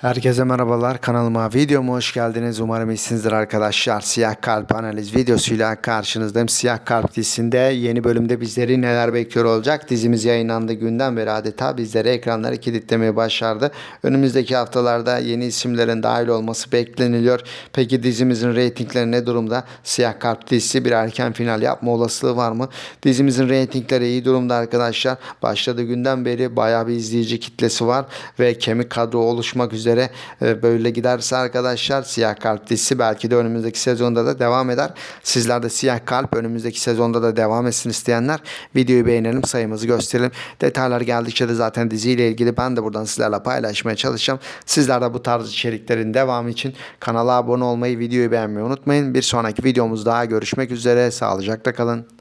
Herkese merhabalar kanalıma videoma hoş geldiniz. Umarım iyisinizdir arkadaşlar. Siyah Kalp analiz videosuyla karşınızdayım. Siyah Kalp dizisinde yeni bölümde bizleri neler bekliyor olacak? Dizimiz yayınlandığı günden beri adeta bizleri ekranları kilitlemeye başardı. Önümüzdeki haftalarda yeni isimlerin dahil olması bekleniliyor. Peki dizimizin reytingleri ne durumda? Siyah Kalp dizisi bir erken final yapma olasılığı var mı? Dizimizin reytingleri iyi durumda arkadaşlar. Başladığı günden beri bayağı bir izleyici kitlesi var ve kemik kadro oluşmak üzere E, böyle giderse arkadaşlar Siyah Kalp dizisi belki de önümüzdeki sezonda da devam eder. Sizler de Siyah Kalp önümüzdeki sezonda da devam etsin isteyenler videoyu beğenelim sayımızı gösterelim. Detaylar geldikçe de zaten diziyle ilgili ben de buradan sizlerle paylaşmaya çalışacağım. Sizler de bu tarz içeriklerin devamı için kanala abone olmayı, videoyu beğenmeyi unutmayın. Bir sonraki videomuzda görüşmek üzere. Sağlıcakla kalın.